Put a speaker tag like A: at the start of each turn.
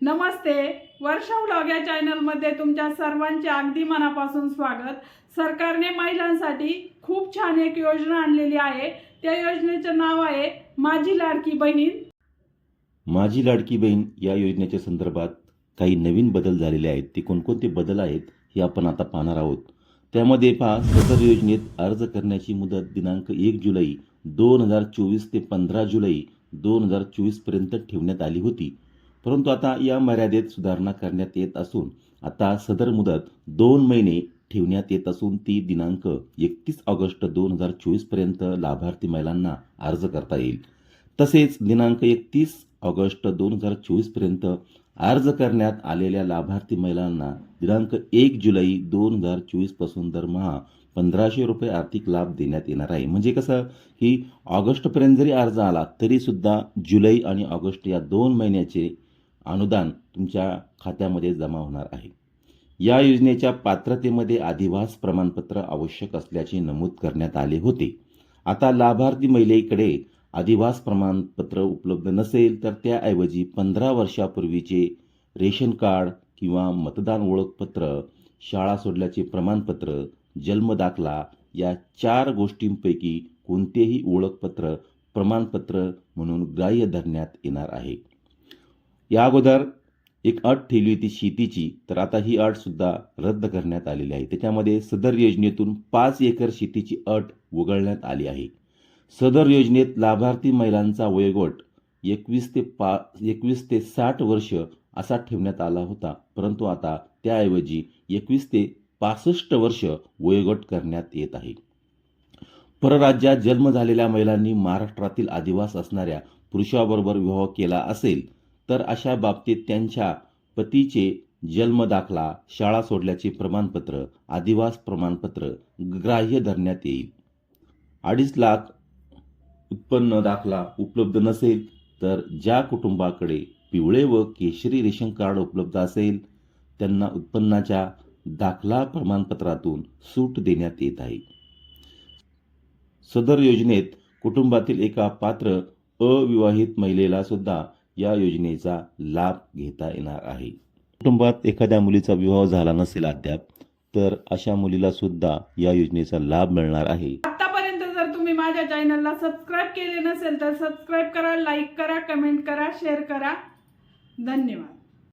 A: नमस्ते. वर्षा vlog या चॅनलमध्ये तुमच्या सर्वांचे अगदी मनापासून स्वागत. सरकारने महिलांसाठी खूप छान एक योजना आणलेली आहे. त्या योजनेचं नाव आहे माझी लाडकी बहीण.
B: माझी लाडकी बहीण या योजनेच्या संदर्भात काही नवीन बदल झालेले आहेत. ते कोणकोणते बदल आहेत हे आपण आता पाहणार आहोत. त्यामध्ये पहा सदर योजनेत अर्ज करण्याची मुदत दिनांक एक जुलै दोन हजार चोवीस ते पंधरा जुलै दोन हजार चोवीसपर्यंत ठेवण्यात आली होती. परंतु आता या मर्यादेत सुधारणा करण्यात येत असून आता सदर मुदत दोन महिने ठेवण्यात येत असून ती दिनांक एकतीस ऑगस्ट दोन हजार चोवीसपर्यंत लाभार्थी महिलांना अर्ज करता येईल. तसेच दिनांक एकतीस ऑगस्ट दोन हजार चोवीसपर्यंत अर्ज करण्यात आलेल्या लाभार्थी महिलांना दिनांक एक जुलै दोन हजार चोवीसपासून दरमहा पंधराशे रुपये आर्थिक लाभ देण्यात येणार आहे. म्हणजे कसं? की ऑगस्टपर्यंत जरी अर्ज आला तरीसुद्धा जुलै आणि ऑगस्ट या दोन महिन्याचे अनुदान तुमच्या खात्यामध्ये जमा होणार आहे. या योजनेच्या पात्रतेमध्ये अधिवास प्रमाणपत्र आवश्यक असल्याचे नमूद करण्यात आले होते. आता लाभार्थी महिलेकडे अधिवास प्रमाणपत्र उपलब्ध नसेल तर त्याऐवजी पंधरा वर्षापूर्वीचे रेशन कार्ड किंवा मतदान ओळखपत्र शाळा सोडल्याचे प्रमाणपत्र जन्मदाखला या चार गोष्टींपैकी कोणतेही ओळखपत्र प्रमाणपत्र म्हणून ग्राह्य धरण्यात येणार आहे. या अगोदर एक अट ठेवली होती शेतीची तर आता ही अट सुद्धा रद्द करण्यात आलेली आहे. त्याच्यामध्ये सदर योजनेतून पाच एकर शेतीची अट वगळण्यात आली आहे. सदर योजनेत लाभार्थी महिलांचा वयोगट एकवीस ते पा एकवीस ते साठ वर्ष असा ठेवण्यात आला होता. परंतु आता त्याऐवजी एकवीस ते पासष्ट वर्ष वयोगट करण्यात येत आहे. परराज्यात जन्म झालेल्या महिलांनी महाराष्ट्रातील आदिवास असणाऱ्या पुरुषाबरोबर विवाह केला असेल तर अशा बाबतीत त्यांच्या पतीचे जन्मदाखला शाळा सोडल्याचे प्रमाणपत्र आदिवास प्रमाणपत्र ग्राह्य धरण्यात येईल. अडीच लाख उत्पन्न दाखला उपलब्ध नसेल तर ज्या कुटुंबाकडे पिवळे व केशरी रेशन कार्ड उपलब्ध असेल त्यांना उत्पन्नाच्या दाखला प्रमाणपत्रातून सूट देण्यात येत आहे. सदर योजनेत कुटुंबातील एका पात्र अविवाहित महिलेला सुद्धा या योजनेचा लाभ घेता येणार आहे. कुटुंबात एखाद्या मुलीचा विवाह झाला नसेल अद्याप तर अशा मुलीला सुद्धा या योजनेचा लाभ मिळणार आहे.
A: आतापर्यंत जर तुम्ही माझ्या चॅनलला सबस्क्राईब केले नसेल तर सबस्क्राईब करा लाईक करा कमेंट करा शेअर करा. धन्यवाद.